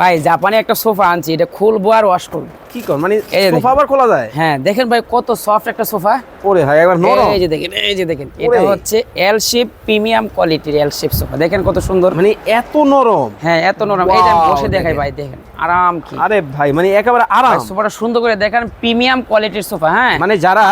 ভাই জাপানে একটা সোফা আনছি এটা খুলবো আর ওয়াশ করব। কি কর মানে সোফা আবার খোলা যায়? হ্যাঁ দেখেন ভাই কত সফট একটা সোফা। ওরে ভাই একবার নরম। এই যে দেখেন এই যে দেখেন এটা হচ্ছে এল শেপ প্রিমিয়াম কোয়ালিটির এল শেপ সোফা। দেখেন কত সুন্দর। মানে এত নরম। হ্যাঁ এত নরম। এই যে বসে দেখাই। ভাই দেখেন আরাম কি। আরে ভাই মানে একেবারে আরাম। সোফাটা সুন্দর করে দেখেন প্রিমিয়াম কোয়ালিটির সোফা হ্যাঁ। মানে যারা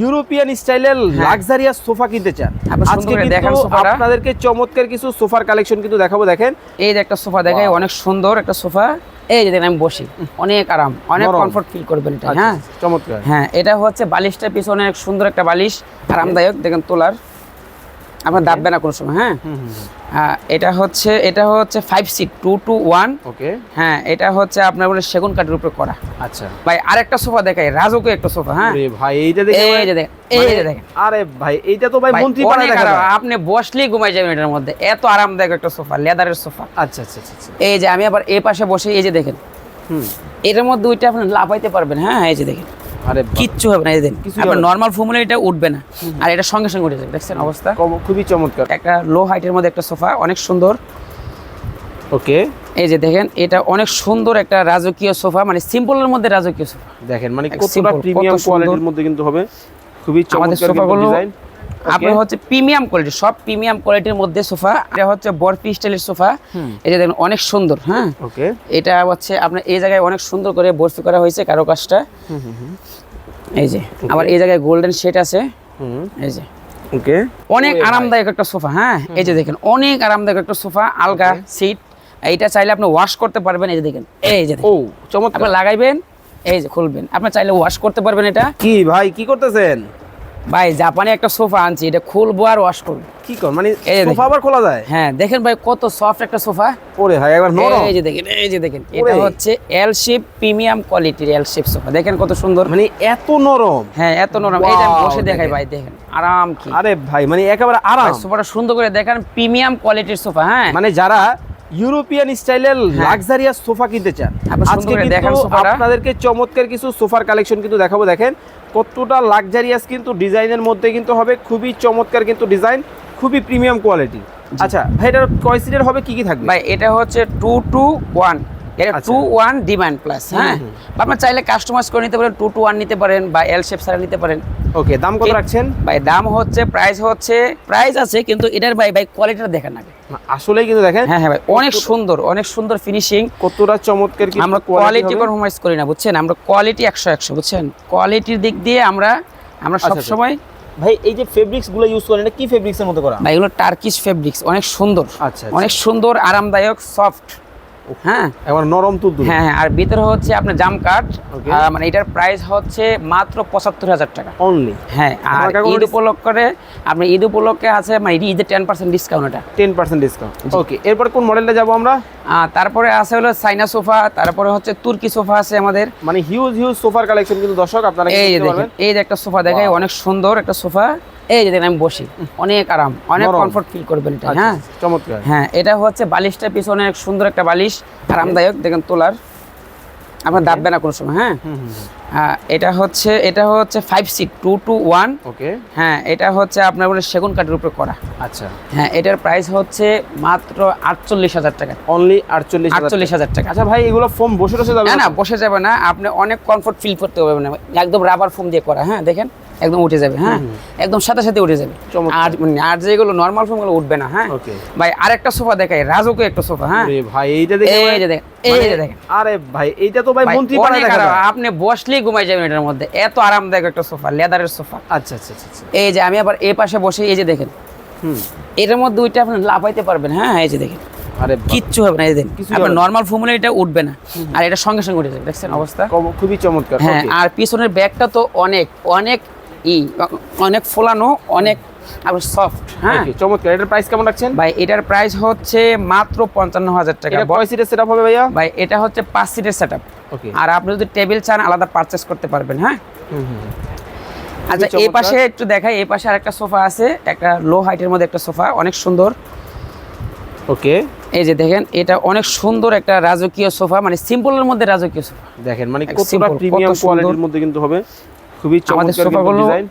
ইউরোপিয়ান স্টাইলের হ্যাঁ। লাক্সারিয়াস সোফা কিনতে চান। আজকে কিন্তু আপনাদেরকে চমৎকার কিছু সোফার কালেকশন কিন্তু দেখাবো দেখেন। এই যে একটা সোফা দেখাই অনেক সুন্দর একটা সোফা। এই যে দেখেন আমি বসি। অনেক আরাম অনেক কমফর্ট কমফোর্ট ফিল করবেন এটা আচ্ছা, হ্যাঁ? চমৎকার। হ্যাঁ এটা হচ্ছে বালিশটা পিছনে অনেক সুন্দর একটা বালিশ আরামদায়ক দেখেন তোলার। আপনার দাববে না কোনো সময় হ্যাঁ। হ্যাঁ, এটা হচ্ছে এটা হচ্ছে five seat two two one okay হ্যাঁ এটা হচ্ছে আপনার বলে সেগুন কাঠের উপরে করা। আচ্ছা। ভাই আরেকটা সোফা দেখাই রাজকীয় একটা সোফা হ্যাঁ? ভাই এইটা দেখে এই যে দেখেন, এই মানে- যে দেখেন। আরে ভাই এইটা তো ভাই মন্ত্রী অনেক দেখা আপনি বসলেই ঘুমাই যাবেন এটার মধ্যে। এত আরামদায়ক একটা সোফা লেদারের সোফা। আচ্ছা আচ্ছা আচ্ছা, আচ্ছা। এই যে আমি আবার এই পাশে বসে এই যে দেখেন। হুম। এটার মধ্যে দুইটা আপনি লাফাইতে পারবেন হ্যাঁ এই যে দেখেন। আরে কিচ্ছু হবে না এদিন আপনার নর্মাল ফর্মুলা এটা উঠবে না। আর এটা সঙ্গে সঙ্গে উঠে যাবে দেখছেন অবস্থা? খুবই চমৎকার। একটা লো হাইটের মধ্যে একটা সোফা অনেক সুন্দর। ওকে। এই যে দেখেন এটা অনেক সুন্দর একটা রাজকীয় সোফা মানে সিম্পলের মধ্যে রাজকীয় সোফা। দেখেন মানে কতটা প্রিমিয়াম কোয়ালিটির মধ্যে কিন্তু হবে। খুবই চমৎকার ডিজাইন আপনার হচ্ছে প্রিমিয়াম কোয়ালিটি সব প্রিমিয়াম কোয়ালিটির মধ্যে সোফা এটা হচ্ছে বরফি স্টাইলের সোফা এই দেখেন অনেক সুন্দর হ্যাঁ? ওকে এটা হচ্ছে আপনার এই জায়গায় অনেক সুন্দর করে বরফি করা হয়েছে কারও কাজটা এই যে আবার এই জায়গায় গোল্ডেন শেড আছে। এই যে। ওকে অনেক আরামদায়ক একটা সোফা হ্যাঁ? এই যে দেখেন অনেক আরামদায়ক একটা সোফা আলগা সিট এইটা চাইলে আপনি ওয়াশ করতে পারবেন এই যে দেখেন এই যে। ও চমৎকার। আপনি লাগাইবেন এই যে খুলবেন আপনি চাইলে ওয়াশ করতে পারবেন এটা। কি ভাই কি করতেছেন? ভাই জাপানে একটা সোফা আনছি এটা খুলবো আর ওয়াশ করব। কি কর মানে সোফা আবার খোলা যায়? হ্যাঁ দেখেন ভাই কত সফট একটা সোফা। ওরে ভাই একবার নরম। এই যে দেখেন এই যে দেখেন এটা হচ্ছে এল শেপ প্রিমিয়াম কোয়ালিটির এল শেপ সোফা। দেখেন কত সুন্দর। মানে এত নরম। হ্যাঁ এত নরম। এই যে বসে দেখাই ভাই দেখেন আরাম কি। আরে ভাই মানে একেবারে আরাম। সোফাটা সুন্দর করে দেখেন প্রিমিয়াম কোয়ালিটির সোফা হ্যাঁ। মানে যারা ইউরোপিয়ান স্টাইলের। লাক্সারিয়াস সোফা কিনতে চান আজকে কিন্তু আপনাদেরকে চমৎকার কিছু সোফার কালেকশন কিন্তু দেখাবো। দেখেন কতটা লাক্সারিয়াস কিন্তু ডিজাইনের মধ্যে কিন্তু হবে খুবই চমৎকার কিন্তু ডিজাইন খুবই প্রিমিয়াম কোয়ালিটি আচ্ছা ভাই এটার কয় সিটের হবে কি কি থাকবে? ভাই এটা হচ্ছে টু টু ওয়ান এটা। টু ওয়ান ডিমান্ড প্লাস হ্যাঁ? আপনার চাইলে কাস্টমাইজ করে নিতে পারেন টু টু ওয়ান নিতে পারেন বা এল শেপ সারা নিতে পারেন। ওকে দাম কত রাখছেন? ভাই দাম হচ্ছে প্রাইস হচ্ছে প্রাইস আছে কিন্তু এটার ভাই ভাই কোয়ালিটিটা দেখেন আগে। আসলেই কিন্তু দেখেন। হ্যাঁ হ্যাঁ ভাই অনেক সুন্দর অনেক সুন্দর ফিনিশিং কতটা চমৎকার কিন্তু আমরা কোয়ালিটি। কম্প্রোমাইজ করি না বুঝছেন? আমরা কোয়ালিটি একশো একশো বুঝছেন? কোয়ালিটির দিক দিয়ে আমরা আমরা আচ্ছা, সব আচ্ছা। সময় ভাই এই যে ফেব্রিক্সগুলো ইউজ করেন এটা কি ফেব্রিক্স এর মধ্যে করা? ভাই এগুলো টার্কিশ ফেব্রিক্স অনেক সুন্দর। আচ্ছা, আচ্ছা। অনেক সুন্দর আরামদায়ক সফট হ্যাঁ। এবার নরম তুলতুল হ্যাঁ হ্যাঁ আর ভিতরে হচ্ছে আপনার জাম কাঠ মানে এটার প্রাইস হচ্ছে মাত্র পঁচাত্তর হাজার টাকা। অনলি হ্যাঁ আর ঈদ ঈদ উপলক্ষে আছে মানে ঈদের টেন পার্সেন্ট ডিসকাউন্ট এটা। টেন পার্সেন্ট ডিসকাউন্ট ওকে এরপর কোন মডেলটা যাব আমরা? তারপরে আছে হলো চাইনা সোফা তারপরে হচ্ছে তুর্কি সোফা আছে আমাদের। মানে হিউজ হিউজ সোফার কালেকশন কিন্তু দর্শক আপনারা এই যে দেখেন এই যে একটা সোফা দেখাই Wow. অনেক সুন্দর একটা সোফা এই যে আমি বসি। অনেক আরাম অনেক। কমফোর্ট ফিল করবেন এটা আচ্ছা, হ্যাঁ? চমৎকার। হ্যাঁ এটা হচ্ছে বালিশটার পিছনে সুন্দর একটা বালিশ আরামদায়ক। দেখেন তোলার আপনার দাববে না কোনো সময় হ্যাঁ। হ্যাঁ, এটা হচ্ছে এটা হচ্ছে five seat two two one okay হ্যাঁ এটা হচ্ছে আপনার বলে সেগুন কাঠের উপরে করা। আচ্ছা। হ্যাঁ এটার প্রাইস হচ্ছে মাত্র আটচল্লিশ হাজার টাকা। অনলি আটচল্লিশ আটচল্লিশ হাজার টাকা। আচ্ছা ভাই এগুলো ফোম বসে বসে যাবে না না বসে যাবে না। আপনি অনেক কমফোর্ট ফিল করতে পারবেন। না একদম রাবার ফোম দিয়ে করা হ্যাঁ দেখেন? একদম উঠে যাবে হ্যাঁ? একদম সাথে সাথে উঠে যাবে। আর মানে আর যেগুলো নর্মাল ফোমগুলো উঠবে না হ্যাঁ. ভাই আরেকটা সোফা দেখাই রাজকীয় একটা সোফা হ্যাঁ? ভাই এইটা দেখে এই যে দেখেন, এই যে দেখেন। আরে ভাই এইটা তো ভাই মন্ত্রী অনেক দেখা আপনি বসলেই ঘুমাই যাবেন এটার মধ্যে। এত আরামদায়ক একটা সোফা লেদারের সোফা। আচ্ছা আচ্ছা আচ্ছা আচ্ছা। এই যে আমি আবার এই পাশে বসে এই যে দেখেন। হুম। এটার মধ্যে দুইটা আপনি লাফাইতে পারবেন হ্যাঁ? এই যে দেখেন। আরে কিচ্ছু হবে না এই দেখেন। কিছুই আপনার নর্মাল ফর্মুলা এটা উঠবে না। আর এটা সঙ্গে সঙ্গে উঠে যাবে দেখছেন অবস্থা? খুবই চমৎকার। হ্যাঁ আর পিছনের ব্যাগটা তো অনেক অনেক ই অনেক ফোলানো অনেক আবার সফট হ্যাঁ? চমৎকার। এটার প্রাইস কেমন রাখছেন? ভাই এটার প্রাইস হচ্ছে মাত্র পঞ্চান্ন হাজার টাকা। এটা কয় সিটের সেটআপ হবে ভাইয়া? ভাই এটা হচ্ছে পাঁচ সিটের সেট ওকে আর আপনি যদি টেবিল চান আলাদা পারচেস করতে পারবেন হ্যাঁ? আচ্ছা এই পাশে একটু দেখাই এই পাশে আরেকটা সোফা আছে একটা লো হাইটের মধ্যে একটা সোফা অনেক সুন্দর। ওকে এই যে দেখেন এটা অনেক সুন্দর একটা রাজকীয় সোফা মানে সিম্পলের মধ্যে রাজকীয় সোফা দেখেন মানে কতটা কত প্রিমিয়াম কোয়ালিটির মধ্যে কিন্তু হবে। খুবই চমৎকার ডিজাইন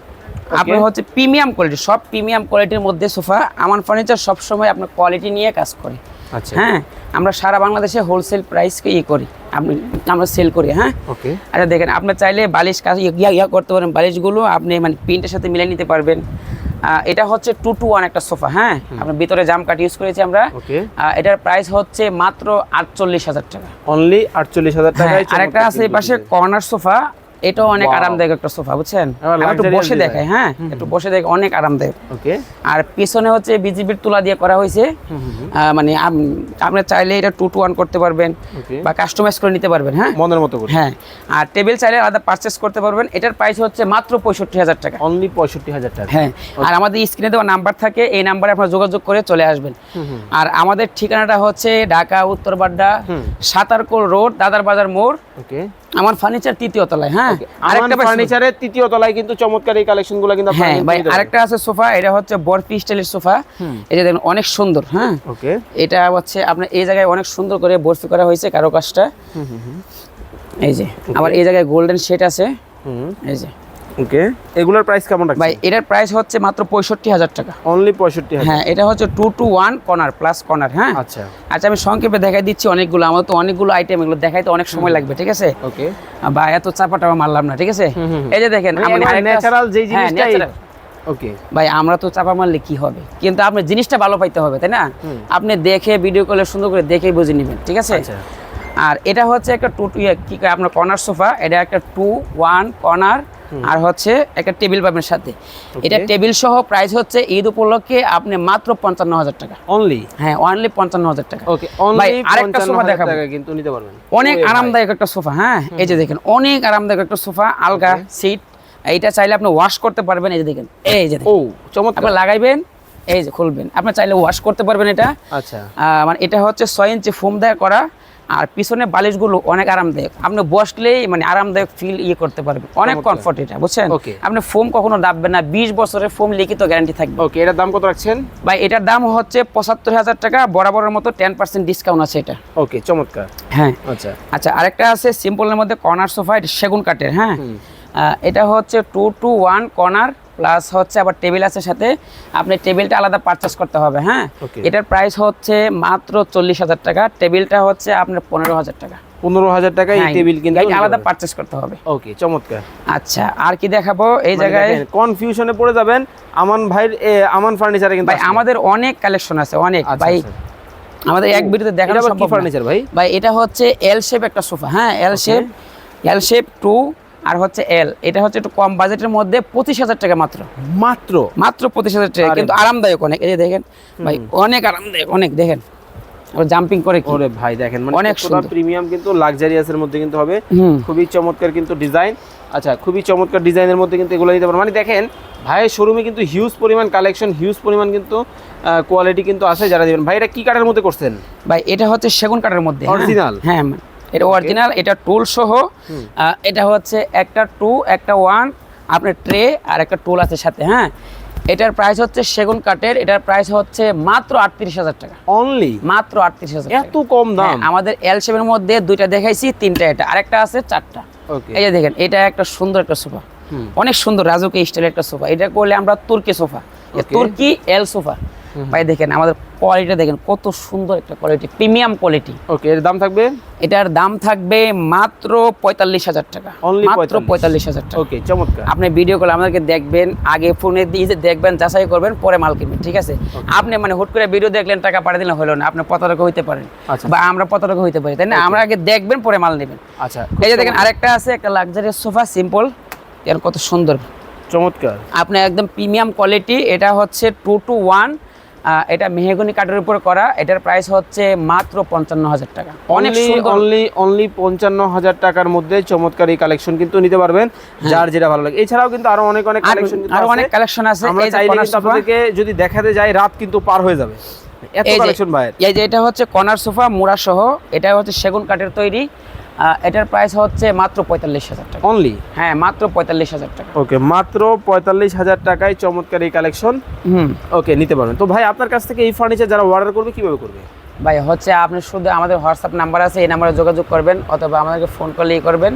আপনার হচ্ছে প্রিমিয়াম কোয়ালিটি সব প্রিমিয়াম কোয়ালিটির মধ্যে সোফা আমার ফার্নিচার সবসময় আপনার কোয়ালিটি নিয়ে কাজ করে। আচ্ছা। হ্যাঁ আমরা সারা বাংলাদেশে হোলসেল প্রাইসকে ইয়ে করি। আপনি আমরা সেল করি হ্যাঁ? ওকে আচ্ছা দেখেন আপনি চাইলে বালিশ কাজ ইয়া ইয়া করতে পারেন। বালিশগুলো আপনি মানে প্রিন্টের সাথে মিলিয়ে নিতে পারবেন। এটা হচ্ছে টু টু ওয়ান একটা সোফা হ্যাঁ? আপনার ভিতরে জাম কাট ইউজ করেছি আমরা। এটার প্রাইস হচ্ছে মাত্র আটচল্লিশ হাজার টাকা। অনলি আটচল্লিশ হাজার টাকা টাকায় আরেকটা আছে এই পাশে কর্নার সোফা। এটাও অনেক আরামদায়ক একটা সোফা বুঝছেন? একটু বসে। দেখাই হ্যাঁ? একটু বসে দেখ অনেক আরামদায়ক। ওকে আর পিছনে হচ্ছে বিজিবির তুলা দিয়ে করা হয়েছে। মানে আপনি চাইলে এটা টু টু ওয়ান করতে পারবেন বা কাস্টমাইজ করে নিতে পারবেন হ্যাঁ? মনের মতো করে। হ্যাঁ। আর টেবিল চাইলে আলাদা পারচেস করতে পারবেন। এটার প্রাইস হচ্ছে মাত্র পঁয়ষট্টি হাজার টাকা। অনলি পঁয়ষট্টি হাজার টাকা। হ্যাঁ। আর আমাদের স্ক্রিনে দেওয়া নাম্বার থাকে এই নাম্বারে আপনারা যোগাযোগ করে চলে আসবেন। আর আমাদের ঠিকানাটা হচ্ছে ঢাকা উত্তরবাড্ডা হুম। সাতারকোল রোড দাদার বাজার মোড়। ওকে আমার ফার্নিচার তৃতীয় তলায় হ্যাঁ? আরেকটা ফার্নিচারের তৃতীয় তলায় কিন্তু চমৎকার এই কালেকশনগুলো কিন্তু হ্যাঁ ভাই আরেকটা আছে সোফা এটা হচ্ছে বরফি স্টাইলের সোফা। এটা দেখুন অনেক সুন্দর হ্যাঁ? ওকে। এটা হচ্ছে আপনার এই জায়গায় অনেক সুন্দর করে বরফি করা হয়েছে কারও কাজটা এই যে আবার এই জায়গায় গোল্ডেন শেড আছে। হুম। এই যে। ওকে এগুলোর প্রাইস কেমন রাখছেন? ভাই এটার প্রাইস হচ্ছে মাত্র পঁয়ষট্টি হাজার টাকা। অনলি পঁয়ষট্টি হ্যাঁ এটা হচ্ছে two two one corner plus corner হ্যাঁ? আচ্ছা। আচ্ছা আমি সংক্ষেপে দেখাই দিচ্ছি অনেকগুলো। আমার তো অনেকগুলো আইটেম এগুলো দেখাইতে অনেক সময় লাগবে ঠিক আছে? ওকে। বা এত চাপাটাও মারলাম না ঠিক আছে? এই যে দেখেন আমি ন্যাচারাল হ্যাঁ, জিনিসটা ওকে। ভাই আমরা তো চাপা মারলে কি হবে? কিন্তু আপনি জিনিসটা ভালো পাইতে হবে তাই না? আপনি দেখে ভিডিও কলে সুন্দর করে দেখে বুঝে নেবেন ঠিক আছে? আচ্ছা। আর এটা হচ্ছে একটা টু টু কি আপনার কর্নার সোফা এটা একটা টু ওয়ান কর্নার আর হচ্ছে একটা টেবিল পাবেন সাথে। এটা টেবিল সহ প্রাইস হচ্ছে ঈদ উপলক্ষে আপনি মাত্র পঞ্চান্ন হাজার টাকা। অনলি হ্যাঁ অনলি পঞ্চান্ন হাজার টাকা ওকে আরেকটা সোফা দেখাবো। কিন্তু নিতে পারবেন। অনেক আরামদায়ক একটা সোফা হ্যাঁ? এই যে দেখেন অনেক আরামদায়ক একটা সোফা আলগা সিট এইটা চাইলে আপনি ওয়াশ করতে পারবেন এই যে দেখেন এই যে ও চমৎকার। আপনি লাগাইবেন এই যে খুলবেন। আপনি চাইলে ওয়াশ করতে পারবেন এটা। আচ্ছা। মানে এটা হচ্ছে ছয় ইঞ্চি ফোম দেয়া করা আর পিছনে বালিশগুলো অনেক আরামদায়ক। আপনি বসলেই মানে আরামদায়ক ফিল ইয়ে করতে পারবেন। অনেক। কমফর্ট এটা বুঝছেন. আপনি ফোম কখনো দাববেন না বিশ বছরের ফোম লিখিত গ্যারান্টি থাকবে। ওকে এটার দাম কত রাখছেন? ভাই এটার দাম হচ্ছে পঁচাত্তর হাজার টাকা বরাবরের মতো টেন পার্সেন্ট ডিসকাউন্ট আছে এটা। ওকে চমৎকার। হ্যাঁ। আচ্ছা। আচ্ছা আরেকটা আছে সিম্পলের মধ্যে কর্নার সোফা সেগুন কাঠের হ্যাঁ? এটা হচ্ছে two two one corner plus হচ্ছে আবার টেবিল আছে সাথে আপনি টেবিলটা আলাদা পারচেস করতে হবে হ্যাঁ? এটার প্রাইস হচ্ছে মাত্র চল্লিশ হাজার টাকা টেবিলটা হচ্ছে আপনার পনেরো হাজার টাকা। পনেরো হাজার টাকা এই টেবিল কিন্তু আলাদা পারচেস করতে হবে। ওকে চমৎকার। আচ্ছা আর কি দেখাবো? এই মানে জায়গায় কনফিউশনে পড়ে যাবেন আমান ভাইয়ের আমান ফার্নিচারে কিন্তু ভাই আমাদের অনেক কালেকশন আছে অনেক। আচ্ছা, ভাই আচ্ছা। আমাদের এক ভিডিওতে দেখানো সম্ভব ফার্নিচার ভাই? ভাই এটা হচ্ছে এল শেপ একটা সোফা হ্যাঁ? L shape L shape two আর হচ্ছে এল এটা হচ্ছে একটু কম বাজেটের মধ্যে পঁচিশ হাজার টাকা মাত্র। মাত্র? মাত্র পঁচিশ হাজার টাকা কিন্তু আরামদায়ক অনেক এই যে দেখেন ভাই অনেক আরামদায়ক অনেক দেখেন। জাম্পিং করে কি? ওরে ভাই দেখেন মানে অনেক সুন্দর। প্রিমিয়াম কিন্তু লাক্সারিয়াসের মধ্যে কিন্তু হবে। খুবই চমৎকার কিন্তু ডিজাইন আচ্ছা খুবই চমৎকার ডিজাইনের মধ্যে কিন্তু এগুলো দিতে পারবেন মানে দেখেন ভাইয়ের শোরুমে কিন্তু হিউজ পরিমাণ কালেকশন হিউজ পরিমাণ কিন্তু কোয়ালিটি কিন্তু আছে যারা দিবেন। ভাই এটা কি কাঠের মধ্যে করছেন? ভাই এটা হচ্ছে সেগুন কাঠের মধ্যে। Original? হ্যাঁ এটা অরিজিনাল এটা টুল সহ এটা হচ্ছে একটা টু একটা ওয়ান আপনার ট্রে আর একটা টুল আছে সাথে হ্যাঁ? এটার প্রাইস হচ্ছে সেগুন কাঠের এটার প্রাইস হচ্ছে মাত্র আটত্রিশ হাজার টাকা। অনলি মাত্র আটত্রিশ হাজার। এত কম দাম? হ্যাঁ, আমাদের এল শেপের মধ্যে দুইটা দেখাইছি তিনটা এটা আরেকটা আছে চারটা। এই যে দেখেন এটা একটা সুন্দর একটা সোফা। অনেক সুন্দর রাজুকে স্টাইলের একটা সোফা। এটা করলে আমরা তুর্কি সোফা। তুর্কি এল সোফা। ভাই দেখেন আমাদের কোয়ালিটি দেখেন কত সুন্দর একটা কোয়ালিটি প্রিমিয়াম কোয়ালিটি ওকে এর দাম থাকবে? এটার দাম থাকবে মাত্র পঁয়তাল্লিশ হাজার টাকা। মাত্র 45,000 পঁয়তাল্লিশ হাজার টাকা। ওকে চমৎকার। আপনি ভিডিও কলে আমাদেরকে দেখবেন আগে ফোনে দিয়ে দেখবেন যাচাই করবেন পরে মাল কিনবেন ঠিক আছে? আপনি মানে হুট করে ভিডিও দেখলেন টাকা পাঠিয়ে দিলে হলো না। আপনি প্রতারক হইতে পারেন। আচ্ছা। বা আমরা প্রতারক হইতে পারি তাই না? আমরা আগে দেখবেন পরে মাল নেবেন। আচ্ছা এই যে দেখেন আরেকটা আছে একটা লাক্সারিয়াস সোফা সিম্পল এর কত সুন্দর। চমৎকার। আপনি একদম প্রিমিয়াম কোয়ালিটি এটা হচ্ছে টু টু ওয়ান এটা মেহগনি কাঠের উপর করা এটার প্রাইস হচ্ছে মাত্র পঞ্চান্ন হাজার টাকা। অনেক অনলি অনলি পঞ্চান্ন হাজার টাকার মধ্যে চমৎকার এই কালেকশন কিন্তু নিতে পারবেন যার যেটা ভালো লাগে। এছাড়াও কিন্তু আরও অনেক অনেক কালেকশন আরও অনেক কালেকশন আছে। আমরা চাইলে কিন্তু আপনাদেরকে যদি দেখাতে যাই রাত কিন্তু পার হয়ে যাবে। এত কালেকশন ভাইয়ের। এই যে এটা হচ্ছে কনার সোফা মুড়া সহ। এটা হচ্ছে সেগুন কাঠের তৈরি। এটার প্রাইস হচ্ছে মাত্র পঁয়তাল্লিশ হাজার টাকা। অনলি হ্যাঁ মাত্র পঁয়তাল্লিশ হাজার টাকা। ওকে মাত্র পঁয়তাল্লিশ হাজার টাকায় চমৎকার এই কালেকশন হুম। ওকে নিতে পারবেন। তো ভাই আপনার কাছ থেকে এই ফার্নিচার যারা অর্ডার করবে কীভাবে করবে? ভাই হচ্ছে আপনি শুধু আমাদের হোয়াটসঅ্যাপ নাম্বার আছে এই নাম্বারে যোগাযোগ করবেন অথবা আমাদেরকে ফোন করলে করলেই করবেন।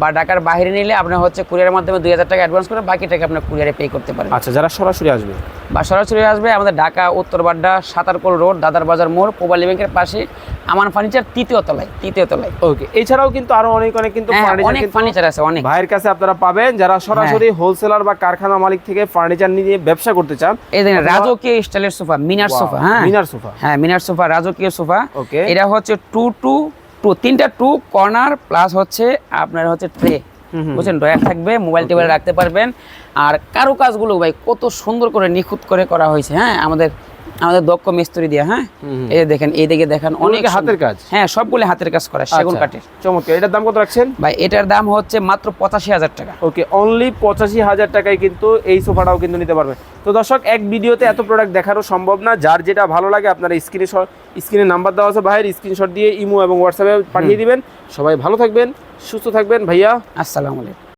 বা ঢাকার বাইরে নিলে আপনার হচ্ছে কুরিয়ারের মাধ্যমে দুই হাজার টাকা অ্যাডভান্স করে বাকি টাকা আপনার কুরিয়ারে পে করতে পারেন। আচ্ছা যারা সরাসরি আসবে? বা সরাসরি আসবে আমাদের ঢাকা উত্তরবাড্ডা সাতারকোল রোড দাদার বাজার মোড় পোবালি ব্যাংকের পাশে আমান ফার্নিচার তৃতীয় তলায় তৃতীয় তলায়। ওকে এছাড়াও কিন্তু আরও অনেক অনেক কিন্তু হ্যাঁ অনেক ফার্নিচার আছে অনেক। ভাইয়ের কাছে আপনারা পাবেন। যারা সরাসরি হোলসেলার বা কারখানা মালিক থেকে ফার্নিচার নিয়ে ব্যবসা করতে চান এই দেখেন রাজকীয় স্টাইলের সোফা মিনার সোফা হ্যাঁ। মিনার সোফা হ্যাঁ মিনার সোফা রাজকীয় সোফা ওকে এটা হচ্ছে টু টু টু তিনটা টু কর্নার প্লাস হচ্ছে আপনার হচ্ছে ট্রে। বুঝছেন? ড্রয়ার থাকবে মোবাইল টেবিলে রাখতে পারবেন। আর কারও কাজগুলো ভাই কত সুন্দর করে নিখুঁত করে করা হয়েছে হ্যাঁ? আমাদের আমাদের দক্ষ মিস্ত্রি দিয়ে হ্যাঁ। এই যে দেখেন এই দিকে দেখেন অনেক হাতের কাজ? হ্যাঁ সবগুলো হাতের কাজ করা সেগুন আচ্ছা, কাঠের। চমৎকার। এটার দাম কত রাখছেন? ভাই এটার দাম হচ্ছে মাত্র পঁচাশি হাজার টাকা। ওকে অনলি পঁচাশি হাজার টাকায় কিন্তু এই সোফাটাও কিন্তু নিতে পারবেন। তো দর্শক এক ভিডিওতে এত প্রোডাক্ট দেখানো সম্ভব না। যার যেটা ভালো লাগে আপনারা স্ক্রিনে স্ক্রিনে নাম্বার দেওয়া আছে ভাইয়ের স্ক্রিনশট দিয়ে ইমো এবং হোয়াটসঅ্যাপে পাঠিয়ে দিবেন। সবাই ভালো থাকবেন সুস্থ থাকবেন ভাইয়া। আসসালামু আলাইকুম।